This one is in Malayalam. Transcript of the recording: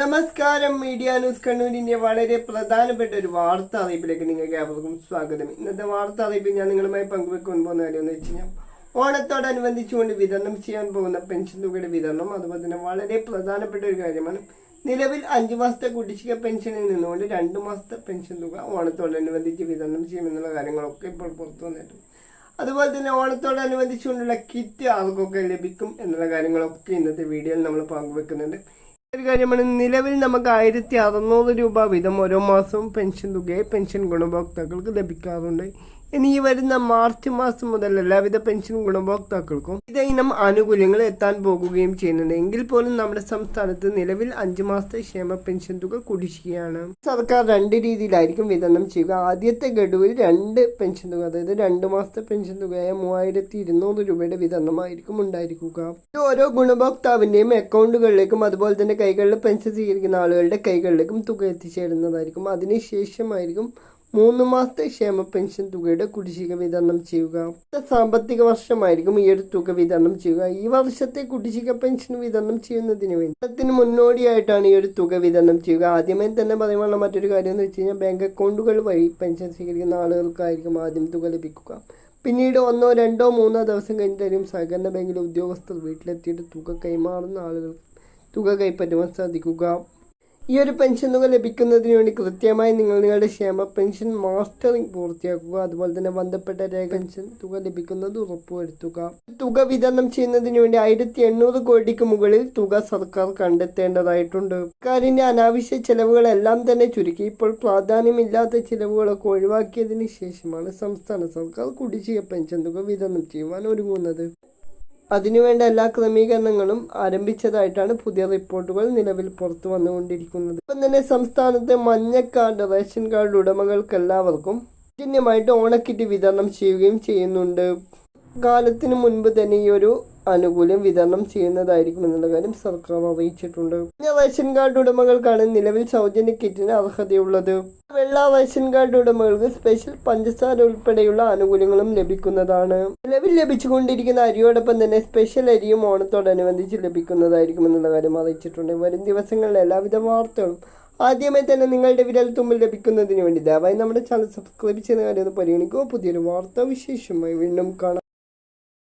നമസ്കാരം മീഡിയ ന്യൂസ് കണ്ണൂരിന്റെ വളരെ പ്രധാനപ്പെട്ട ഒരു വാർത്ത അറിയിപ്പിലേക്ക് നിങ്ങൾക്ക് ഏവർക്കും സ്വാഗതം. ഇന്നത്തെ വാർത്ത അറിയിപ്പിൽ ഞാൻ നിങ്ങളുമായി പങ്കുവെക്കാൻ പോകുന്ന കാര്യം എന്ന് വെച്ച് കഴിഞ്ഞാൽ ഓണത്തോടനുബന്ധിച്ചുകൊണ്ട് വിതരണം ചെയ്യാൻ പോകുന്ന പെൻഷൻ തുകയുടെ വിതരണം അതുപോലെ തന്നെ വളരെ പ്രധാനപ്പെട്ട ഒരു കാര്യമാണ്. നിലവിൽ അഞ്ചു മാസത്തെ കുടിശ്ശിക പെൻഷനിൽ നിന്നുകൊണ്ട് രണ്ട് മാസത്തെ പെൻഷൻ തുക ഓണത്തോടനുബന്ധിച്ച് വിതരണം ചെയ്യുമെന്നുള്ള കാര്യങ്ങളൊക്കെ ഇപ്പോൾ പുറത്തു വന്നിട്ടുണ്ട്. അതുപോലെ തന്നെ ഓണത്തോടനുബന്ധിച്ചുകൊണ്ടുള്ള കിറ്റ് ആർക്കൊക്കെ ലഭിക്കും എന്നുള്ള കാര്യങ്ങളൊക്കെ ഇന്നത്തെ വീഡിയോയിൽ നമ്മൾ പങ്കുവെക്കുന്നുണ്ട്. ഒരു കാര്യമാണ് നിലവിൽ നമുക്ക് ആയിരത്തി അറുന്നൂറ് രൂപ വീതം ഓരോ മാസവും പെൻഷൻ തുകയെ പെൻഷൻ ഗുണഭോക്താക്കൾക്ക് ലഭിക്കാറുണ്ട്. ഇനി ഈ വരുന്ന മാർച്ച് മാസം മുതൽ എല്ലാവിധ പെൻഷൻ ഗുണഭോക്താക്കൾക്കും ഇതേ ഇനം ആനുകൂല്യങ്ങൾ എത്താൻ പോകുകയും ചെയ്യുന്നുണ്ട്. എങ്കിൽ പോലും നമ്മുടെ സംസ്ഥാനത്ത് നിലവിൽ അഞ്ചു മാസത്തെ ക്ഷേമ പെൻഷൻ തുക കുടിശ്ശികയാണ്. സർക്കാർ രണ്ട് രീതിയിലായിരിക്കും വിതരണം ചെയ്യുക. ആദ്യത്തെ ഗഡുവിൽ രണ്ട് പെൻഷൻ തുക അതായത് രണ്ട് മാസത്തെ പെൻഷൻ തുകയായ മൂവായിരത്തി ഇരുന്നൂറ് രൂപയുടെ വിതരണമായിരിക്കും ഉണ്ടായിരിക്കുക. ഇത് ഓരോ ഗുണഭോക്താവിന്റെയും അക്കൗണ്ടുകളിലേക്കും അതുപോലെ തന്നെ കൈകളിൽ പെൻഷൻ സ്വീകരിക്കുന്ന ആളുകളുടെ കൈകളിലേക്കും തുക എത്തിച്ചേരുന്നതായിരിക്കും. അതിനുശേഷമായിരിക്കും മൂന്ന് മാസത്തെ ക്ഷേമ പെൻഷൻ തുകയുടെ കുടിശ്ശിക വിതരണം ചെയ്യുക. അടുത്ത സാമ്പത്തിക വർഷമായിരിക്കും ഈ ഒരു തുക വിതരണം ചെയ്യുക. ഈ വർഷത്തെ കുടിശ്ശിക പെൻഷൻ വിതരണം ചെയ്യുന്നതിന് വേണ്ടി അതിന് മുന്നോടിയായിട്ടാണ് ഈ ഒരു തുക വിതരണം ചെയ്യുക. ആദ്യമേ തന്നെ പറയാനുള്ള മറ്റൊരു കാര്യം എന്ന് വെച്ച് കഴിഞ്ഞാൽ ബാങ്ക് അക്കൗണ്ടുകൾ വഴി പെൻഷൻ സ്വീകരിക്കുന്ന ആളുകൾക്കായിരിക്കും ആദ്യം തുക ലഭിക്കുക. പിന്നീട് ഒന്നോ രണ്ടോ മൂന്നോ ദിവസം കഴിഞ്ഞിട്ടായിരിക്കും സഹകരണ ബാങ്കിലെ ഉദ്യോഗസ്ഥർ വീട്ടിലെത്തിയിട്ട് തുക കൈമാറുന്ന ആളുകൾ തുക കൈപ്പറ്റുവാൻ സാധിക്കുക. ഈ ഒരു പെൻഷൻ തുക ലഭിക്കുന്നതിന് വേണ്ടി കൃത്യമായി നിങ്ങൾ നിങ്ങളുടെ ക്ഷേമ പെൻഷൻ മാസ്റ്ററിംഗ് പൂർത്തിയാക്കുക. അതുപോലെ തന്നെ ബന്ധപ്പെട്ട രേഖ പെൻഷൻ തുക ലഭിക്കുന്നത് ഉറപ്പുവരുത്തുക. തുക വിതരണം ചെയ്യുന്നതിന് വേണ്ടി ആയിരത്തി എണ്ണൂറ് കോടിക്ക് മുകളിൽ തുക സർക്കാർ കണ്ടെത്തേണ്ടതായിട്ടുണ്ട്. സർക്കാരിന്റെ അനാവശ്യ ചെലവുകളെല്ലാം തന്നെ ചുരുക്കി. ഇപ്പോൾ പ്രാധാന്യമില്ലാത്ത ചിലവുകളൊക്കെ ഒഴിവാക്കിയതിന് ശേഷമാണ് സംസ്ഥാന സർക്കാർ കുടിശ്ശിക പെൻഷൻ തുക വിതരണം ചെയ്യുവാൻ ഒരുങ്ങുന്നത്. അതിനുവേണ്ട എല്ലാ ക്രമീകരണങ്ങളും ആരംഭിച്ചതായിട്ടാണ് പുതിയ റിപ്പോർട്ടുകൾ നിലവിൽ പുറത്തു വന്നുകൊണ്ടിരിക്കുന്നത്. ഇപ്പം തന്നെ സംസ്ഥാനത്തെ മഞ്ഞ കാർഡ് റേഷൻ കാർഡ് ഉടമകൾക്ക് എല്ലാവർക്കും സൗജന്യമായിട്ട് ഓണക്കിറ്റ് വിതരണം ചെയ്യുകയും ചെയ്യുന്നുണ്ട്. കാലത്തിന് മുൻപ് തന്നെ ഈ ഒരു ആനുകൂല്യം വിതരണം ചെയ്യുന്നതായിരിക്കും എന്നുള്ള കാര്യം സർക്കാർ അറിയിച്ചിട്ടുണ്ട്. റേഷൻ കാർഡ് ഉടമകൾക്കാണ് നിലവിൽ സൗജന്യ കിറ്റിന് അർഹതയുള്ളത്. വെള്ള റേഷൻ കാർഡ് ഉടമകൾക്ക് സ്പെഷ്യൽ പഞ്ചസാര ഉൾപ്പെടെയുള്ള ആനുകൂല്യങ്ങളും ലഭിക്കുന്നതാണ്. നിലവിൽ ലഭിച്ചുകൊണ്ടിരിക്കുന്ന അരിയോടൊപ്പം തന്നെ സ്പെഷ്യൽ അരിയും ഓണത്തോടനുബന്ധിച്ച് ലഭിക്കുന്നതായിരിക്കും എന്നുള്ള കാര്യം അറിയിച്ചിട്ടുണ്ട്. വരും ദിവസങ്ങളിൽ എല്ലാവിധ വാർത്തകളും ആദ്യമേ തന്നെ നിങ്ങളുടെ വിരൽ തുമ്പിൽ ലഭിക്കുന്നതിന് വേണ്ടി ദയവായി നമ്മുടെ ചാനൽ സബ്സ്ക്രൈബ് ചെയ്യുന്ന കാര്യം പരിഗണിക്കുക. പുതിയൊരു വാർത്താ വിശേഷമായി വീണ്ടും കാണാം.